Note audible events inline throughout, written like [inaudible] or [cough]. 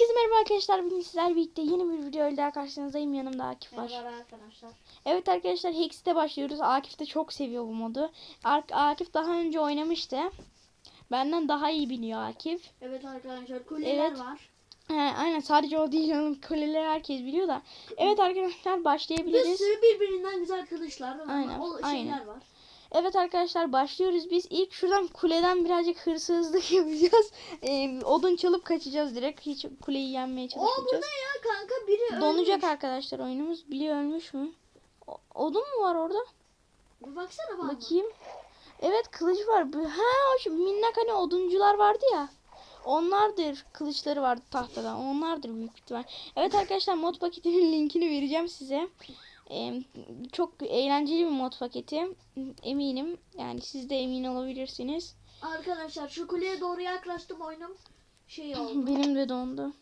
Herkese merhaba arkadaşlar. Bugün sizlerle birlikte yeni bir video ile daha karşınızdayım. Yanımda Akif var. Merhaba arkadaşlar. Evet arkadaşlar Hex'te başlıyoruz. Akif de çok seviyor bu modu. Akif daha önce oynamıştı. Benden daha iyi biliyor Akif. Evet arkadaşlar kuleler Evet. var. He, aynen sadece o değil onun kuleleri herkes biliyor da. Evet arkadaşlar Bir başlayabiliriz. sürü birbirinden güzel kılıçlar var. Aynen, O şeyler aynen. var. Evet arkadaşlar başlıyoruz. Biz ilk şuradan kuleden birazcık hırsızlık [laughs] yapacağız. Ee, odun çalıp kaçacağız direkt. Hiç kuleyi yenmeye O bu ne çalışmayacağız. ya kanka biri Donacak ölmüş. arkadaşlar oyunumuz. Biri ölmüş mü? O- Odun mu var orada? Bir baksana bana. Bakayım. Evet kılıç var. Ha şu minnak hani oduncular vardı ya. Onlardır. Kılıçları vardı tahtada. Onlardır büyük ihtimal. Evet arkadaşlar mod paketinin [laughs] linkini vereceğim size. Ee, çok eğlenceli bir mod paketi. Eminim. Yani siz de emin olabilirsiniz. Arkadaşlar şu kuleye doğru yaklaştım oyunum şey [laughs] oldu. Benim de dondu.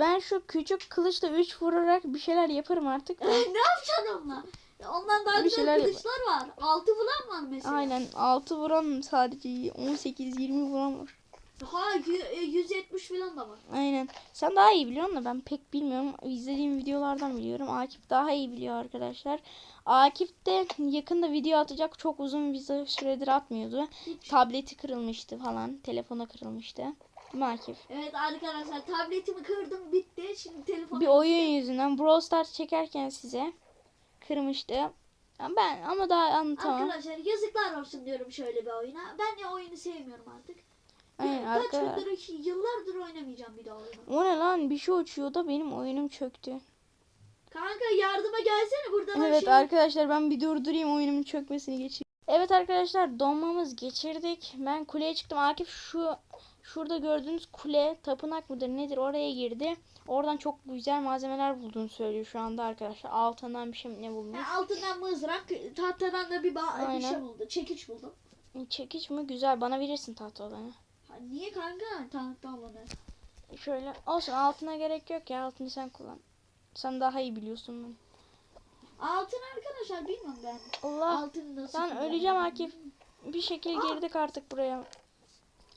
Ben şu küçük kılıçla 3 vurarak bir şeyler yaparım artık [laughs] ne yapacaksın onunla? Ondan daha Bir güzel şeyler yap- kılıçlar var. Altı falan var mesela. Aynen 6 vuran sadece 18-20 vuran var. Ha yü- e, 170 falan da var. Aynen. Sen daha iyi biliyorsun da ben pek bilmiyorum. İzlediğim videolardan biliyorum. Akif daha iyi biliyor arkadaşlar. Akif de yakında video atacak. Çok uzun bir süredir atmıyordu. Hiç. Tableti kırılmıştı falan. Telefona kırılmıştı. Değil mi Akif? Evet arkadaşlar tabletimi kırdım bitti. Şimdi telefonu Bir oyun yüzünden Brawl Stars çekerken size kırmıştı. Ben ama daha anlatamam. Arkadaşlar yazıklar olsun diyorum şöyle bir oyuna. Ben ya oyunu sevmiyorum artık. Aynen Kaç arkadaşlar. yıldır, yıllardır oynamayacağım bir daha oyunu. O ne lan? Bir şey uçuyor da benim oyunum çöktü. Kanka yardıma gelsene buradan Evet şey. arkadaşlar ben bir durdurayım oyunumun çökmesini geçeyim. Evet arkadaşlar donmamız geçirdik. Ben kuleye çıktım. Akif şu şurada gördüğünüz kule tapınak mıdır nedir oraya girdi. Oradan çok güzel malzemeler bulduğunu söylüyor şu anda arkadaşlar. Altından bir şey ne bulmuş. Ha, altından mızrak, tahtadan da bir, bir şey buldu. Çekiç buldum. Çekiç mi? Güzel. Bana verirsin tahta olanı. Ha, niye kanka? Tahta bana. Şöyle olsun altına gerek yok ya. Altını sen kullan. Sen daha iyi biliyorsun bunu. Altın arkadaşlar bilmiyorum ben. Allah. Altın nasıl? Ben öleceğim Akif. Bir şekil Aa. girdik artık buraya.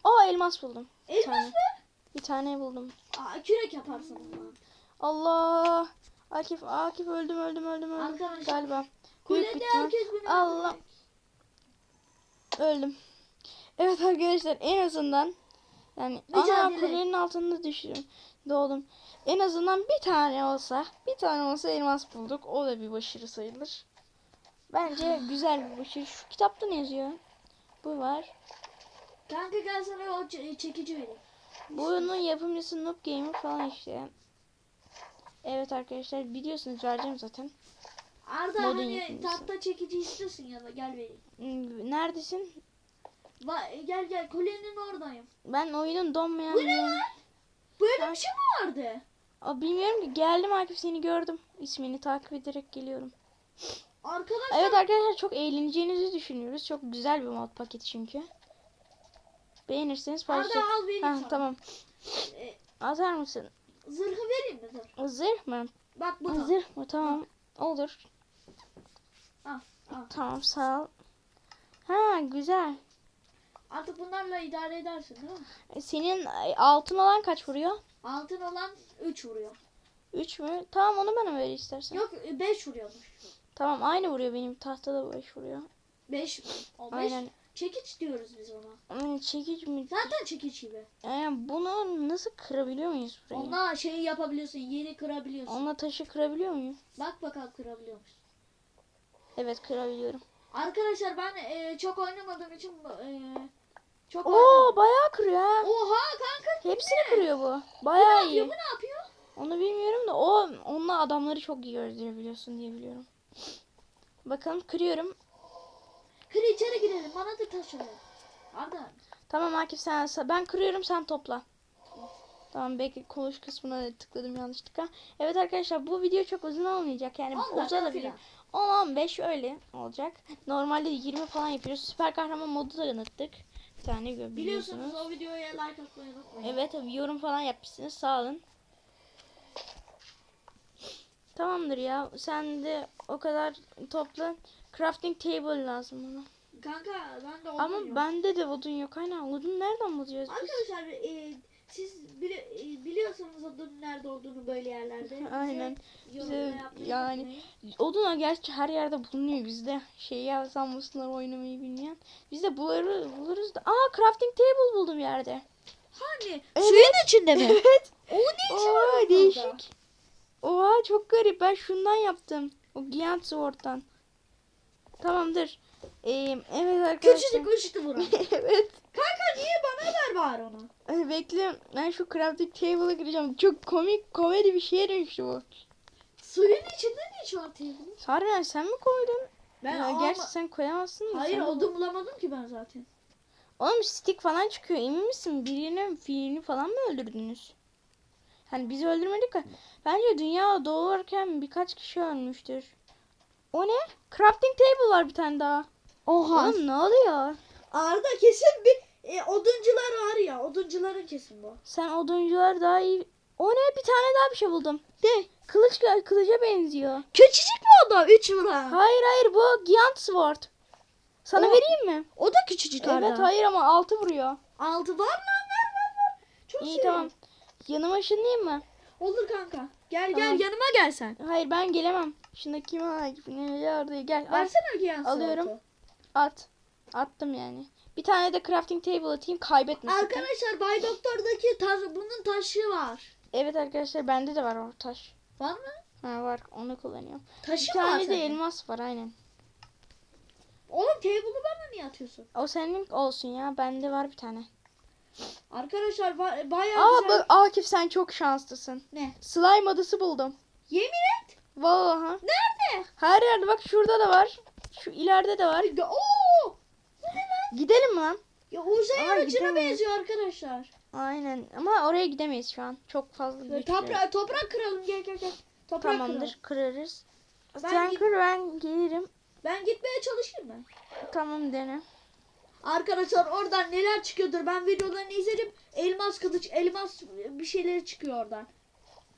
Aa elmas buldum. Elmas tane. mı? Bir tane buldum. Aa, kürek yaparsın onunla. Allah. Akif Akif öldüm öldüm öldüm öldüm. Arkadaşlar, Galiba. Kulede herkes Allah. Öldüm. Evet arkadaşlar en azından yani ana Mücadele. kulenin altında düştüm. Doğdum. En azından bir tane olsa, bir tane olsa elmas bulduk. O da bir başarı sayılır. Bence güzel bir başarı. Şu kitapta ne yazıyor? Bu var. Kanka gel sana o çekici vereyim. Bunun yapımcısı Noob Gamer falan işte. Evet arkadaşlar biliyorsunuz vereceğim zaten. Arda hani yapımcısı. tahta çekici istiyorsun ya da gel vereyim. Neredesin? Va- gel gel kulenin oradayım. Ben oyunun donmayan Bu ne lan? Böyle Ben- bir şey mi vardı? Aa, bilmiyorum ki geldim Akif seni gördüm. İsmini takip ederek geliyorum. Arkadaşlar Evet arkadaşlar çok eğleneceğinizi düşünüyoruz. Çok güzel bir mod paketi çünkü. Beğenirseniz paylaşın. al vereyim Ha, tamam. Ee, Atar mısın? zırhı vereyim mi dur? Zırh mı? Bak bunu. Zırh mı? Tamam. Olur. Al, al. Tamam sağ ol. Ha güzel. Artık bunlarla idare edersin değil mi? E, Senin e, altın olan kaç vuruyor? Altın olan 3 vuruyor. 3 mü? Tamam onu bana ver istersen. Yok 5 vuruyormuş. Tamam aynı vuruyor benim tahtada 5 vuruyor. 5 o 5 Aynen. çekiç diyoruz biz ona. Hmm, Çekiç mi? Zaten çekiç gibi. Yani bunu nasıl kırabiliyor muyuz burayı? Onunla şeyi yapabiliyorsun, yeri kırabiliyorsun. Onunla taşı kırabiliyor muyum? Bak bakalım kırabiliyor musun? Evet kırabiliyorum. Arkadaşlar ben e, çok oynamadığım için e, çok Oo bayağı kırıyor ha. Oha kanka Hepsini kırıyor bu. bu ne Bayağı yapıyor? iyi. Bu ne yapıyor? Onu bilmiyorum da o onunla adamları çok iyi öldürebiliyorsun diye biliyorum. Bakalım kırıyorum. Kır içeri girelim. Bana da taş ver. Arda. Tamam Akif sen ben kırıyorum sen topla. Tamam belki konuş kısmına tıkladım yanlışlıkla. Evet arkadaşlar bu video çok uzun olmayacak yani 10 dakika uzatabilir. filan. 10-15 öyle olacak. Normalde 20 falan yapıyoruz. Süper kahraman modu da yanıttık. Tane Biliyorsunuz o videoya like atmayı unutmayın. Evet tabii yorum falan yapmışsınız. Sağ olun. Tamamdır ya. Sen de o kadar topla. Crafting table lazım bana. Kanka ben de Ama oynuyorum. bende de odun yok. Aynen odun nereden bulacağız biz? Arkadaşlar e, siz bili, e, biliyorsanız odun nerede olduğunu böyle yerlerde. [laughs] Aynen. Bize yapmayı yani- unutmayın. Oduna gerçi her yerde bulunuyor bizde. Şey ya sanmasınlar oynamayı bilmeyen. Biz de buluruz, buluruz da. Aa crafting table buldum yerde. Hani Evet. suyun içinde mi? [laughs] Evet. O ne işi var Oha orada? değişik. Oha çok garip. Ben şundan yaptım. O Giant Sword'dan. Tamamdır. Ee, evet arkadaşlar. Küçücük uçtu bura. evet. Kanka niye bana ver bari onu? Ay, Bekle. Ben şu crafting table'a gireceğim. Çok komik, komedi bir şeye dönüştü bu. Suyun içinde ne iş var teyzenin? Harbiden sen mi koydun? Ben ya, ama... gerçi sen koyamazsın da. Hayır sen- odun bulamadım ki ben zaten. Oğlum stick falan çıkıyor. Emin misin? Birinin fiilini falan mı öldürdünüz? Hani biz öldürmedik de. Bence dünya doğarken birkaç kişi ölmüştür. O ne? Crafting table var bir tane daha. Oha. Oğlum ne oluyor? Arda kesin bir e, oduncular var ya. Oduncuların kesin bu. Sen oduncular daha iyi... O ne? Bir tane daha bir şey buldum. De. Kılıç kılıca benziyor. Küçücük mü o da? 3 vuran. Hayır hayır bu Giant Sword. Sana O- vereyim mi? O da küçücük Arda. Evet hayır ama altı vuruyor. Altı var lan ver ver ver. Çok İyi seviyorum. tamam. Yanıma ışınlayayım mı? Olur kanka. Gel Tamam. gel yanıma gel sen. Hayır ben gelemem. Şunda kim Akif? Ne orada gel. Versene Giyan Alıyorum. Suat'ı. At. Attım yani. Bir tane de crafting table atayım kaybetmesin. Arkadaşlar Bay Doktor'daki taş, bunun taşı var. Evet arkadaşlar bende de var o taş. Var mı? Ha var onu kullanıyorum. Taşı Bir mı var tane de sende? elmas var aynen. Oğlum table'ı bana niye atıyorsun? O senin olsun ya. Bende var bir tane. Arkadaşlar ba- bayağı Aa güzel. bak Akif sen çok şanslısın. Ne? Slime adası buldum. Yemin et. Vallahi. Nerede? Her yerde bak şurada da var. Şu ileride de var. Oo! Gidelim mi lan? Ya uzay Aa, aracına gidemeyiz. benziyor arkadaşlar. Aynen ama oraya gidemeyiz şu an. Çok fazla Böyle güçlü. toprak, toprak kıralım gel gel gel. Toprak Tamamdır kıralım. kırarız. Ben Sen git- kır ben gelirim. Ben gitmeye çalışayım mı? Tamam dene. Arkadaşlar oradan neler çıkıyordur. Ben videolarını izledim. Elmas kılıç, elmas bir şeyler çıkıyor oradan.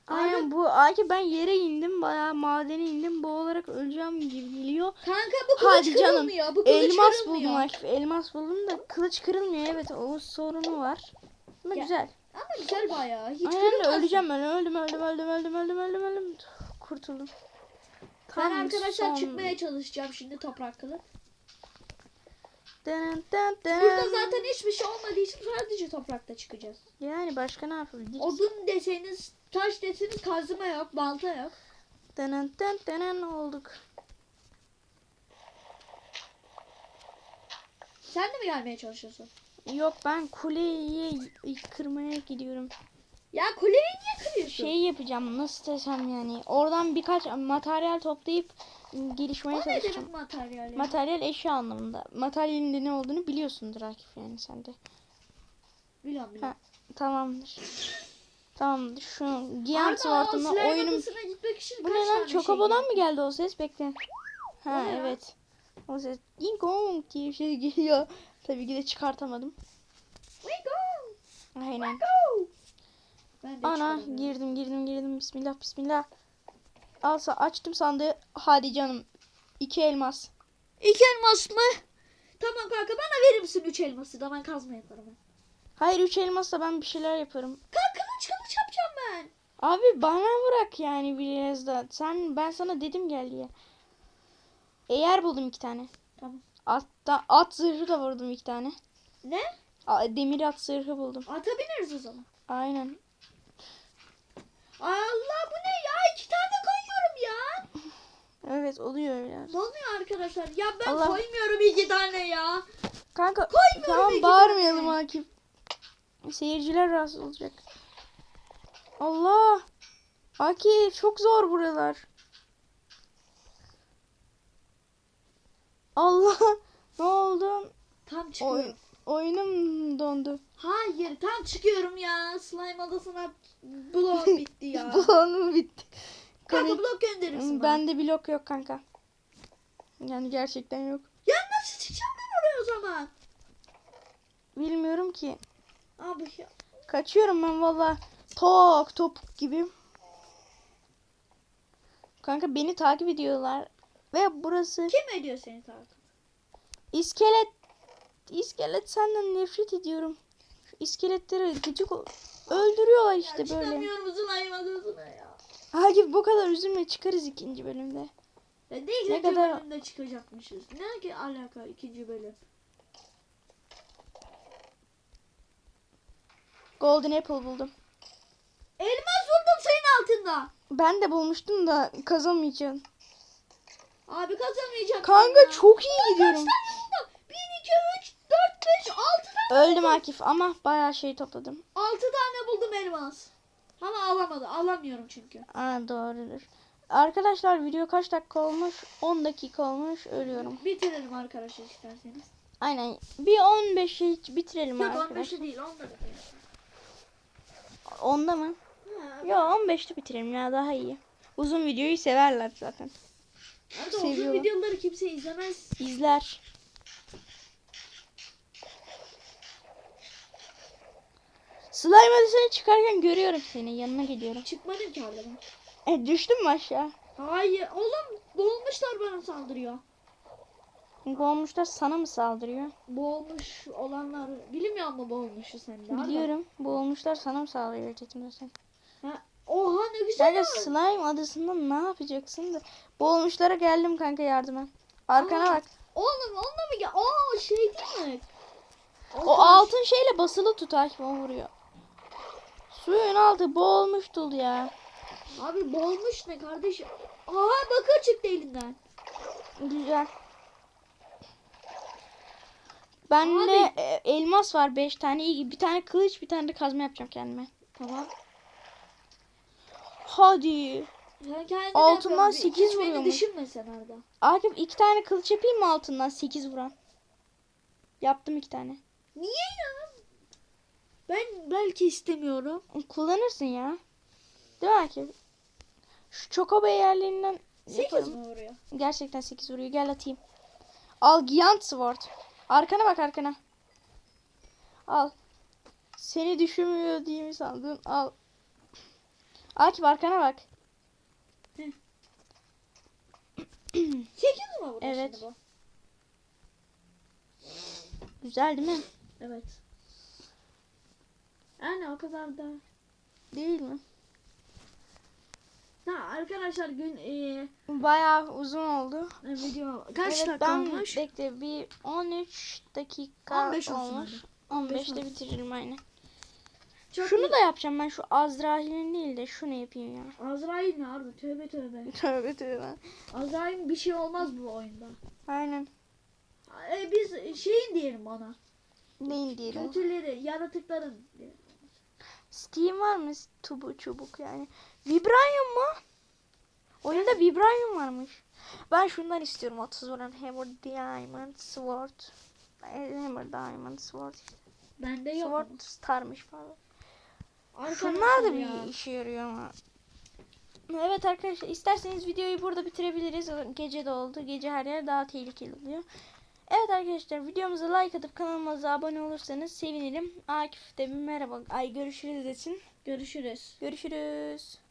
Aynen bu Akif ben yere indim bayağı madene indim boğularak öleceğim gibi geliyor. Kanka bu kılıç Hadi canım. kırılmıyor. Bu kılıç Elmas kırılmıyor. buldum Akif elmas buldum da kılıç kırılmıyor evet o sorunu var. Ama Ya, güzel. Ama güzel bayağı. Hiç Aynen de öleceğim ben öldüm öldüm öldüm öldüm öldüm öldüm öldüm. Kurtuldum. Ben arkadaşlar son- çıkmaya çalışacağım şimdi toprak Burada zaten hiçbir şey olmadığı için sadece toprakta çıkacağız. Yani başka ne yapabiliriz? Odun deseniz, taş deseniz kazma yok, balta yok. Dın dın dın olduk. Sen de mi gelmeye çalışıyorsun? Yok ben kuleyi kırmaya gidiyorum. Ya kuleyi niye kırıyorsun? Şey yapacağım nasıl desem yani. Oradan birkaç materyal toplayıp gelişmeye o çalışacağım. demek materyal ya? Materyal eşya anlamında. Materyalin de ne olduğunu biliyorsundur Akif yani sen de. Biliyorum biliyorum. Tamamdır. Tamamdır. Şu o Sword'umla slime oyunum... Bu ne lan? tane Chocobo'dan şey mı geldi o ses? Bekle. Ha O evet. O ses ding diye bir şey geliyor. Tabii ki de çıkartamadım. Aynen. Go! Ben de Ana girdim girdim girdim. Bismillah bismillah. Alsa açtım sandığı. Hadi canım. İki elmas. İki elmas mı? Tamam kanka bana verir misin üç elması da ben kazma yaparım. Hayır üç elmasla ben bir şeyler yaparım. Kanka kılıç kılıç yapacağım ben. Abi bana bırak yani biraz da. Sen ben sana dedim gel diye. Eğer buldum iki tane. Tamam. Atta, at zırhı da vurdum iki tane. Ne? A- Demir at zırhı buldum. Ata bineriz o zaman. Aynen. Allah bu ne ya? İki tane koyuyorum ya. Evet oluyor öyle. Ne oluyor arkadaşlar? Ya ben Allah. koymuyorum iki tane ya. Kanka Koymuyorum tamam bağırmayalım tane. Akif. Seyirciler rahatsız olacak. Allah. Akif çok zor buralar. Allah. [laughs] Ne oldu? Tam çıkıyorum. Oy, oyunum dondu. Hayır tam çıkıyorum ya. Slime adasına blok [laughs] bitti ya. Bulanım bitti. kanka Komik. blok gönderirsin bana. Bende blok yok kanka. Yani gerçekten yok. Ya nasıl çıkacağım ben oraya o zaman? Bilmiyorum ki. Abi ya. Kaçıyorum ben valla. Tok topuk gibi. Kanka beni takip ediyorlar. Ve burası Kim ediyor seni takip? iskelet. İskelet senden nefret ediyorum. Şu iskeletlere gıcık. Öldürüyorlar işte böyle. Çıkamıyorum slime adasına ya. Akif bu kadar üzülme çıkarız ikinci bölümde. Ya ne Ne kadar- bölümde çıkacakmışız. Ne ki alaka ikinci bölüm. Golden Apple buldum. Elmas buldum senin altında. Ben de bulmuştum da kazanmayacağım. Abi kazanmayacağım. Kanka ya. çok iyi gidiyorum. Kaç tane buldum? 1, 2, 3, 4, 5, 6 tane. Öldüm Akif ama bayağı şey topladım. 6 tane buldum elmas. Ama alamadı. Alamıyorum çünkü. Aa doğrudur. Arkadaşlar video kaç dakika olmuş? 10 dakika olmuş. Ölüyorum. Bitirelim arkadaşlar isterseniz. Aynen. Bir 15'i bitirelim Yok arkadaşlar. 15'i değil 10'da Onda mı? Yo 15'te bitirelim ya daha iyi. Uzun videoyu severler zaten. Arada uzun videoları kimse izlemez. İzler. Slime adasına çıkarken görüyorum seni. Yanına gidiyorum. Çıkmadım ki orada ben. E düştün mü aşağı? Hayır. Oğlum boğulmuşlar bana saldırıyor. Boğulmuşlar sana mı saldırıyor? Boğulmuş olanlar. Bilmiyor mu boğulmuşu sen de? Arda? Biliyorum. Boğulmuşlar sana mı saldırıyor dedim. Ha, Oha ne güzel. Kanka slime adasında ne yapacaksın da? Boğulmuşlara geldim kanka yardıma. Arkana Aa. bak. Oğlum onunla mı gel? Aa şey değil mi? O altın şeyle basılı tut Akif o vuruyor. Suyun altı boğulmuş dul ya. Abi boğulmuş ne kardeşim? Aha bakır çıktı elinden. Güzel. Bende e, elmas var 5 tane. İyi, Bir tane kılıç, bir tane de kazma yapacağım kendime. Tamam. Hadi. Sen Altından yapıyorsun. sekiz Hiç vuruyor Beni mu? düşünme sen Arda. Akif iki tane kılıç yapayım mı altından 8 vuran? Yaptım iki tane. Niye ya? Ben belki istemiyorum. Kullanırsın ya. Değil mi Akif? Şu çokobo yerlerinden 8 yaparım. mi vuruyor? Gerçekten 8 vuruyor. Gel atayım. Al Giant Sword. Arkana bak arkana. Al. Seni düşünmüyor diye mi sandın? Al. Akif arkana bak. [clears throat] 8 mi vuruyor Evet. şimdi bu? Güzel değil mi? Evet. Yani o kadar da. Değil mi? Ha arkadaşlar gün e, Bayağı uzun oldu. video kaç evet, dakika ben olmuş? bekle bir 13 dakika 15 olsun olmuş. hadi. 15'te 15 olsun. bitiririm aynen. Çok şunu iyi. da yapacağım ben şu Azrail'in değil de şunu yapayım ya. Azrail ne Arda? Tövbe tövbe. [laughs] Tövbe tövbe. Azrail bir şey olmaz bu oyunda. Aynen. E, biz şeyin diyelim ona. Neyin diyelim? Kötüleri, yaratıkların. Steam var mı? Tubu çubuk yani. Vibranium mu? Oyunda Vibranium varmış. Ben şundan istiyorum 30 vuran Hammer Diamond Sword. Hammer Diamond Sword. Bende yok. Sword Star'mış pardon. Arkadaşlar Şunlar da ya. bir işe yarıyor ama. Evet arkadaşlar isterseniz videoyu burada bitirebiliriz. Gece de oldu. Gece her yer daha tehlikeli oluyor. Evet arkadaşlar videomuza like atıp kanalımıza abone olursanız sevinirim. Akif de bir merhaba. Ay görüşürüz desin. Görüşürüz. Görüşürüz.